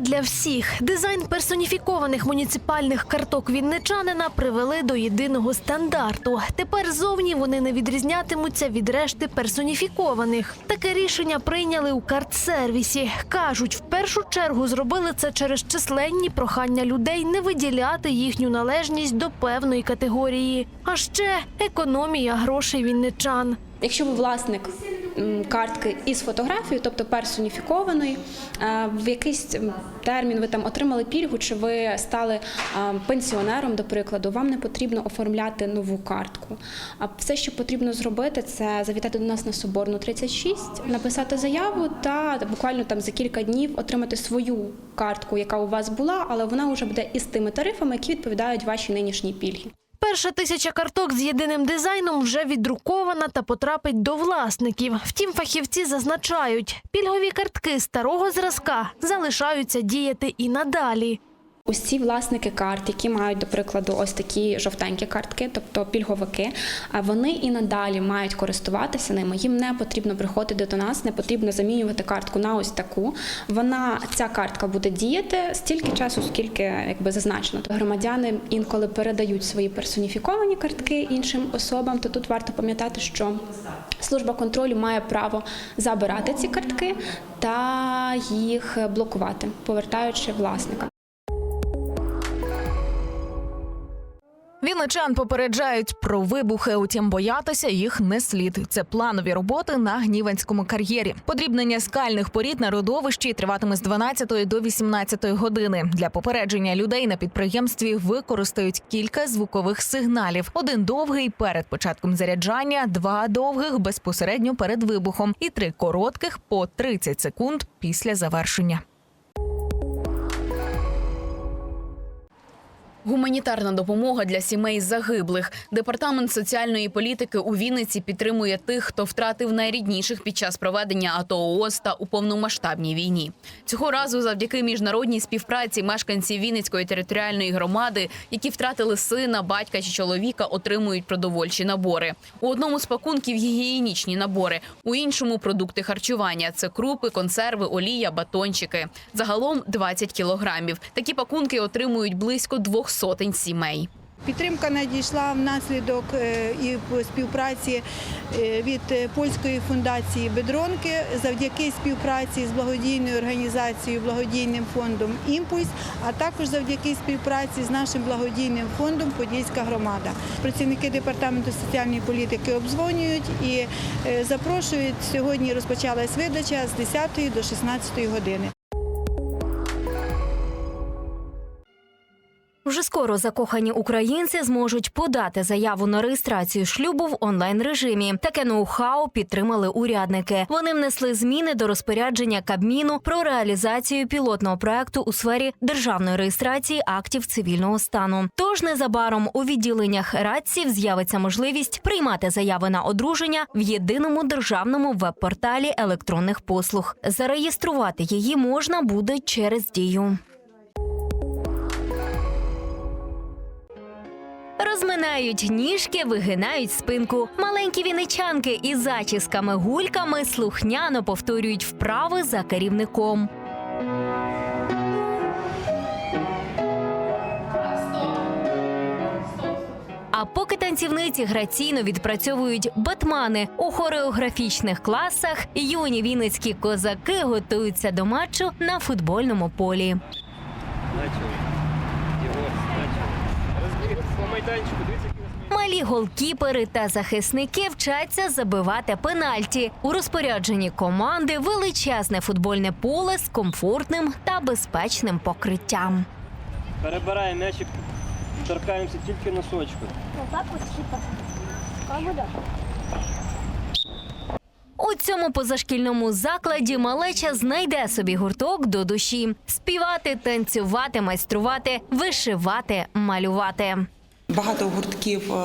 Для всіх. Дизайн персоніфікованих муніципальних карток вінничанина привели до єдиного стандарту. Тепер зовні вони не відрізнятимуться від решти персоніфікованих. Таке рішення прийняли у картсервісі. кажуть, в першу чергу зробили це через численні прохання людей не виділяти їхню належність до певної категорії. А ще економія грошей вінничан. Якщо ви власник картки із фотографією, тобто персоніфікованої, е, в якийсь термін ви там отримали пільгу, чи ви стали е, пенсіонером, до прикладу, вам не потрібно оформляти нову картку. А все, що потрібно зробити, це завітати до нас на Соборну 36, написати заяву та буквально там за кілька днів отримати свою картку, яка у вас була, але вона вже буде із тими тарифами, які відповідають вашій нинішній пільгі. Перша тисяча карток з єдиним дизайном вже віддрукована та потрапить до власників. Втім, фахівці зазначають, пільгові картки старого зразка залишаються діяти і надалі. Усі власники карт, які мають, до прикладу, ось такі жовтенькі картки, тобто пільговики, вони і надалі мають користуватися ними. Їм не потрібно приходити до нас, не потрібно замінювати картку на ось таку. Вона ця картка буде діяти стільки часу, скільки якби зазначено. Громадяни інколи передають свої персоніфіковані картки іншим особам. То тут варто пам'ятати, що служба контролю має право забирати ці картки та їх блокувати, повертаючи власника. Вінничан попереджають про вибухи, утім боятися їх не слід. Це планові роботи на гніванському кар'єрі. Подрібнення скальних порід на родовищі триватиме з 12 до 18 години. Для попередження людей на підприємстві використають кілька звукових сигналів: один довгий перед початком заряджання, два довгих безпосередньо перед вибухом, і три коротких по 30 секунд після завершення. Гуманітарна допомога для сімей загиблих. Департамент соціальної політики у Вінниці підтримує тих, хто втратив найрідніших під час проведення АТО ООС та у повномасштабній війні. Цього разу, завдяки міжнародній співпраці, мешканці Вінницької територіальної громади, які втратили сина, батька чи чоловіка, отримують продовольчі набори. У одному з пакунків гігієнічні набори, у іншому продукти харчування. Це крупи, консерви, олія, батончики. Загалом 20 кілограмів. Такі пакунки отримують близько двох сотень сімей. Підтримка надійшла внаслідок е, і співпраці е, від польської фундації Бедронки завдяки співпраці з благодійною організацією благодійним фондом Імпульс, а також завдяки співпраці з нашим благодійним фондом Подільська громада. Працівники департаменту соціальної політики обдзвонюють і е, запрошують. Сьогодні розпочалась видача з 10 до 16 години. Вже скоро закохані українці зможуть подати заяву на реєстрацію шлюбу в онлайн режимі. Таке ноу-хау підтримали урядники. Вони внесли зміни до розпорядження Кабміну про реалізацію пілотного проекту у сфері державної реєстрації актів цивільного стану. Тож незабаром у відділеннях радців з'явиться можливість приймати заяви на одруження в єдиному державному веб-порталі електронних послуг. Зареєструвати її можна буде через дію. Розминають ніжки, вигинають спинку. Маленькі віничанки із зачісками гульками слухняно повторюють вправи за керівником. А поки танцівниці граційно відпрацьовують батмани у хореографічних класах, юні вінницькі козаки готуються до матчу на футбольному полі. Малі голкіпери та захисники вчаться забивати пенальті. У розпорядженні команди величезне футбольне поле з комфортним та безпечним покриттям. Перебираємо м'ячик, торкаємося тільки носочку. У цьому позашкільному закладі малеча знайде собі гурток до душі: співати, танцювати, майструвати, вишивати, малювати. Багато гуртків е,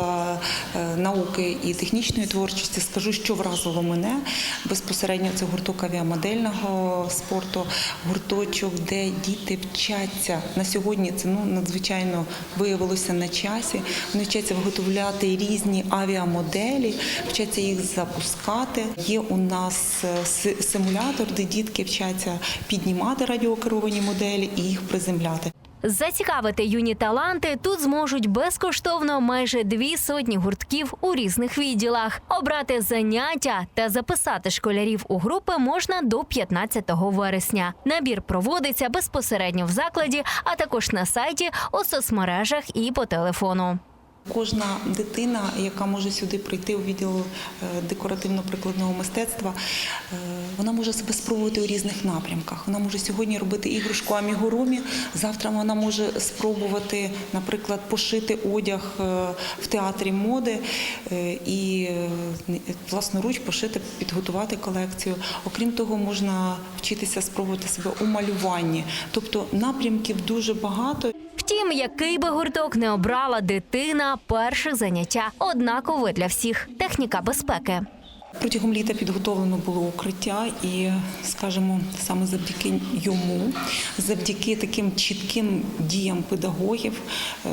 е, науки і технічної творчості. Скажу, що вразило мене безпосередньо це гурток авіамодельного спорту, гурточок, де діти вчаться на сьогодні. Це ну надзвичайно виявилося на часі. Вони вчаться виготовляти різні авіамоделі, вчаться їх запускати. Є у нас е, симулятор, де дітки вчаться піднімати радіокеровані моделі і їх приземляти. Зацікавити юні таланти тут зможуть безкоштовно майже дві сотні гуртків у різних відділах. Обрати заняття та записати школярів у групи можна до 15 вересня. Набір проводиться безпосередньо в закладі, а також на сайті, у соцмережах і по телефону. Кожна дитина, яка може сюди прийти у відділ е, декоративно-прикладного мистецтва, е, вона може себе спробувати у різних напрямках. Вона може сьогодні робити іграшку амігурумі, завтра вона може спробувати, наприклад, пошити одяг е, в театрі моди і власноруч пошити, підготувати колекцію. Окрім того, можна вчитися спробувати себе у малюванні. Тобто напрямків дуже багато. Втім, який би гурток не обрала дитина, перше заняття однакове для всіх техніка безпеки. Протягом літа підготовлено було укриття, і, скажімо, саме завдяки йому, завдяки таким чітким діям педагогів, е,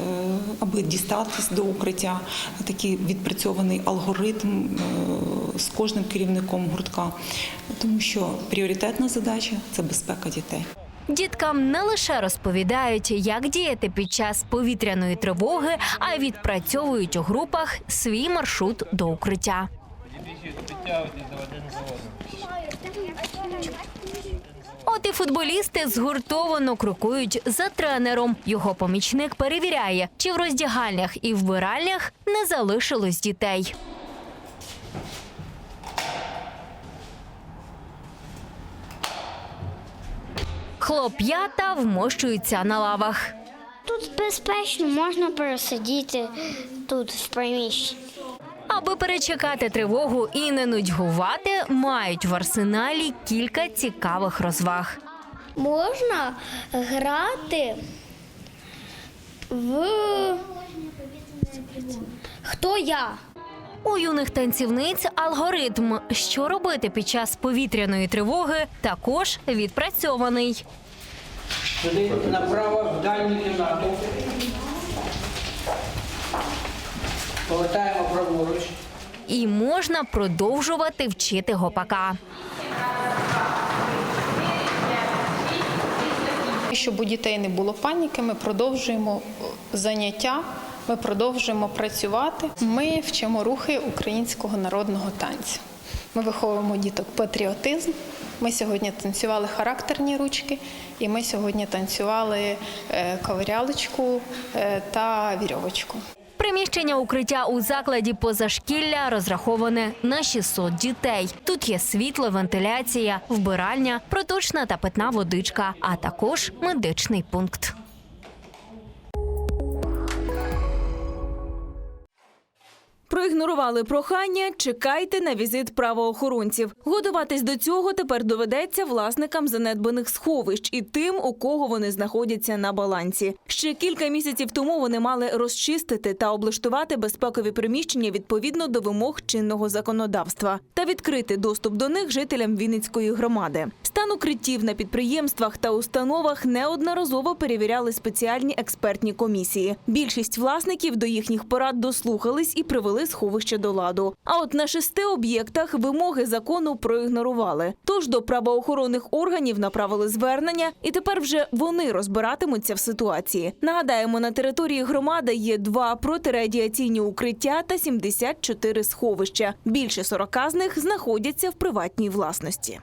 аби дістатись до укриття, такий відпрацьований алгоритм е, з кожним керівником гуртка, тому що пріоритетна задача це безпека дітей. Діткам не лише розповідають, як діяти під час повітряної тривоги, а й відпрацьовують у групах свій маршрут до укриття. От і футболісти згуртовано крокують за тренером. Його помічник перевіряє, чи в роздягальнях і вбиральнях не залишилось дітей. Хлоп'ята вмощуються на лавах. Тут безпечно, можна пересидіти тут в приміщенні. Аби перечекати тривогу і не нудьгувати, мають в арсеналі кілька цікавих розваг. Можна грати в хто я? У юних танцівниць алгоритм, що робити під час повітряної тривоги, також відпрацьований. Туди направо в дальню кімнату. Повертаємо праворуч. І можна продовжувати вчити гопака. Щоб у дітей не було паніки, ми продовжуємо заняття, ми продовжуємо працювати. Ми вчимо рухи українського народного танцю. Ми виховуємо діток патріотизм. Ми сьогодні танцювали характерні ручки, і ми сьогодні танцювали е, ковирялочку е, та вірьовочку. Приміщення укриття у закладі позашкілля розраховане на 600 дітей. Тут є світло, вентиляція, вбиральня, проточна та питна водичка, а також медичний пункт. Проігнорували прохання, чекайте на візит правоохоронців. Годуватись до цього тепер доведеться власникам занедбаних сховищ і тим, у кого вони знаходяться на балансі. Ще кілька місяців тому вони мали розчистити та облаштувати безпекові приміщення відповідно до вимог чинного законодавства та відкрити доступ до них жителям Вінницької громади. Стан укриттів на підприємствах та установах неодноразово перевіряли спеціальні експертні комісії. Більшість власників до їхніх порад дослухались і привели сховище до ладу. А от на шести об'єктах вимоги закону проігнорували. Тож до правоохоронних органів направили звернення, і тепер вже вони розбиратимуться в ситуації. Нагадаємо, на території громади є два протирадіаційні укриття та 74 сховища. Більше 40 з них знаходяться в приватній власності.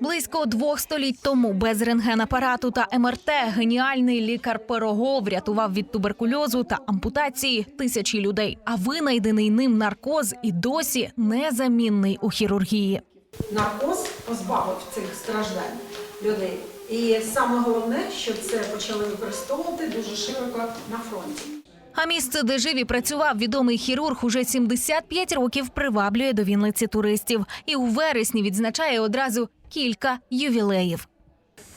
Близько двох століть тому без рентгенапарату та МРТ геніальний лікар Пирогов врятував від туберкульозу та ампутації тисячі людей. А винайдений ним наркоз і досі незамінний у хірургії. наркоз позбавив цих страждань людей. І саме головне, що це почали використовувати дуже широко на фронті. А місце, де жив і працював відомий хірург, уже 75 років приваблює до Вінниці туристів. І у вересні відзначає одразу кілька ювілеїв.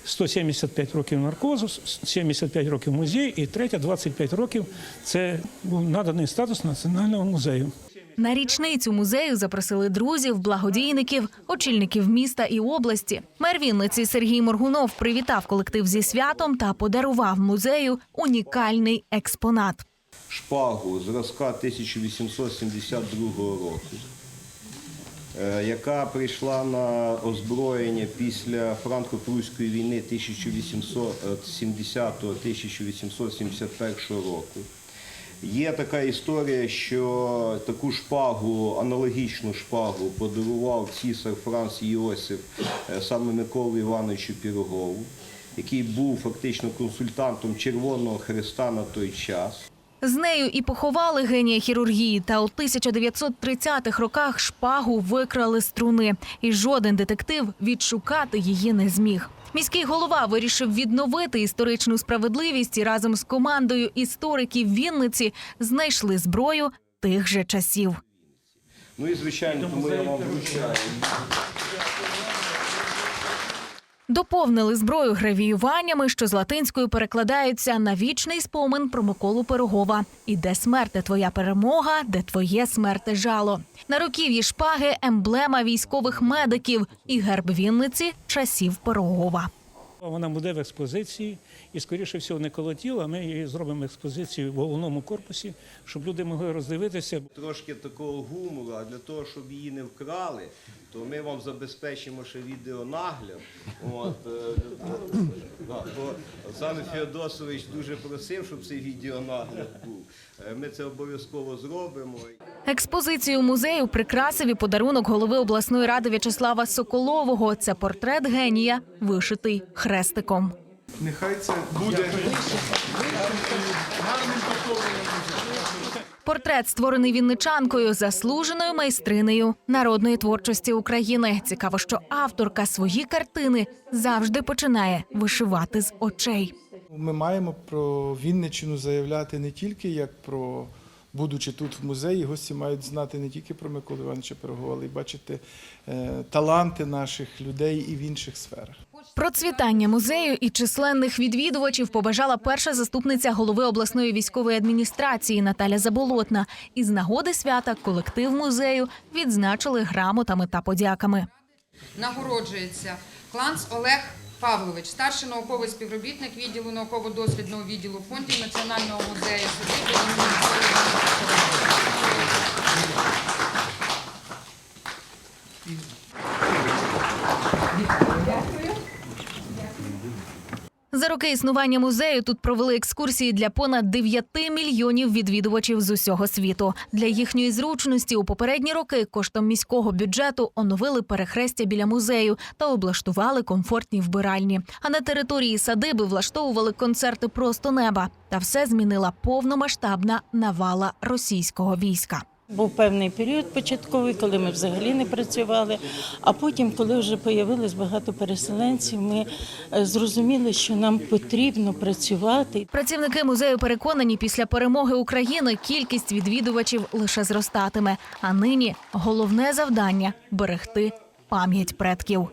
175 років наркозу, 75 років музей, і третя 25 років це був наданий статус національного музею. На річницю музею запросили друзів, благодійників, очільників міста і області. Мер Вінниці Сергій Моргунов привітав колектив зі святом та подарував музею унікальний експонат. шпагу зразка 1872 року, яка прийшла на озброєння після франко-прусської війни 1870-1871 року. Є така історія, що таку шпагу, аналогічну шпагу, подарував цісар Франц Іосиф е, саме Миколі Івановичу Пірогову, який був фактично консультантом Червоного Христа на той час. З нею і поховали генія хірургії. Та у 1930-х роках шпагу викрали з труни, і жоден детектив відшукати її не зміг. Міський голова вирішив відновити історичну справедливість і разом з командою істориків Вінниці знайшли зброю тих же часів. Ну і звичайно, тому я вам вручаю. Доповнили зброю гравіюваннями, що з латинською перекладаються на вічний спомин про Миколу Пирогова. І де смерте твоя перемога, де твоє смерте жало. На руків'ї шпаги емблема військових медиків і герб Вінниці часів Пирогова. Вона буде в експозиції, і, скоріше всього, не коло тіла. Ми її зробимо експозицію в головному корпусі, щоб люди могли роздивитися. Трошки такого гумору, а для того, щоб її не вкрали, то ми вам забезпечимо ще відеонагляд. От, е, да, бо саме Феодосович дуже просив, щоб цей відеонагляд був. Е, Ми це обов'язково зробимо. Експозицію музею прикрасив і подарунок голови обласної ради В'ячеслава Соколового. Це портрет генія, вишитий хрестиком. Нехай це буде Портрет створений вінничанкою, заслуженою майстринею народної творчості України. Цікаво, що авторка свої картини завжди починає вишивати з очей. Ми маємо про Вінниччину заявляти не тільки як про, будучи тут в музеї, гості мають знати не тільки про Миколу Івановича Пирогова, але й бачити е, таланти наших людей і в інших сферах. Процвітання музею і численних відвідувачів побажала перша заступниця голови обласної військової адміністрації Наталя Заболотна. Із нагоди свята колектив музею відзначили грамотами та подяками. Нагороджується Кланц Олег Павлович, старший науковий співробітник відділу науково-дослідного відділу фондів Національного музею імені За роки існування музею тут провели екскурсії для понад 9 мільйонів відвідувачів з усього світу. Для їхньої зручності у попередні роки коштом міського бюджету оновили перехрестя біля музею та облаштували комфортні вбиральні. А на території садиби влаштовували концерти просто неба. Та все змінила повномасштабна навала російського війська. Був певний період початковий, коли ми взагалі не працювали. А потім, коли вже появилось багато переселенців, ми е, зрозуміли, що нам потрібно працювати. Працівники музею переконані, після перемоги України кількість відвідувачів лише зростатиме. А нині головне завдання берегти пам'ять предків.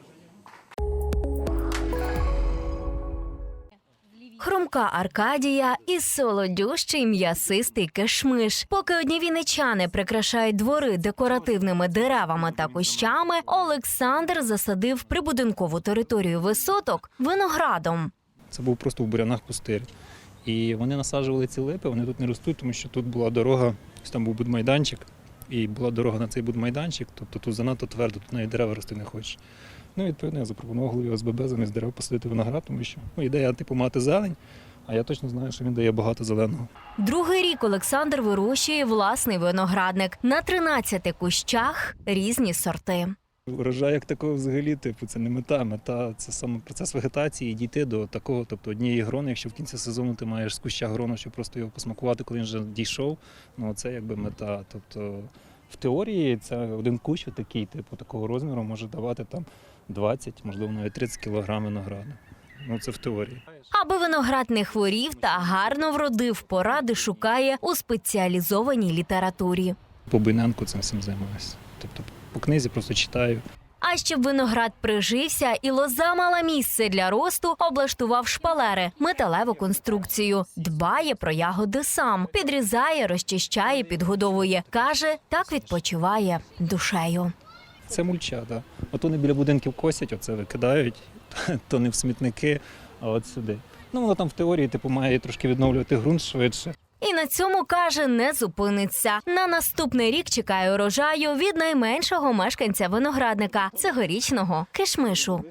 Хрумка Аркадія і солодющий м'ясистий кишмиш. Поки одні вінничани прикрашають двори декоративними деревами та кущами, Олександр засадив прибудинкову територію висоток виноградом. Це був просто в бурянах пустир. І вони насаджували ці липи, вони тут не ростуть, тому що тут була дорога, там був будмайданчик, і була дорога на цей будмайданчик, тобто тут занадто твердо, тут навіть дерева рости не хочеш. Ну, відповідно, я запропонував голові ОСББ замість дерев посадити виноград, тому що ну, ідея типу мати зелень, а я точно знаю, що він дає багато зеленого. Другий рік Олександр вирощує власний виноградник на 13 кущах різні сорти. Урожай як такого взагалі, типу, це не мета. Мета це саме процес вегетації і дійти до такого, тобто однієї грони, якщо в кінці сезону ти маєш з куща грону, щоб просто його посмакувати, коли він вже дійшов. Ну це якби мета. Тобто в теорії це один кущ такий, типу, такого розміру може давати там 20, можливо, навіть 30 кілограм винограду. Ну це в теорії. Аби виноград не хворів та гарно вродив, поради шукає у спеціалізованій літературі. По Буйненку цим всім займаюся. Тобто по книзі просто читаю. А щоб виноград прижився і лоза мала місце для росту, облаштував шпалери, металеву конструкцію. Дбає про ягоди сам, підрізає, розчищає, підгодовує. Каже, так відпочиває душею. Це мульча, так. От вони біля будинків косять, оце викидають, то не в смітники, а от сюди. Ну, воно там в теорії типу має трошки відновлювати ґрунт швидше. І на цьому каже, не зупиниться. На наступний рік чекає урожаю від найменшого мешканця виноградника цьогорічного кишмишу.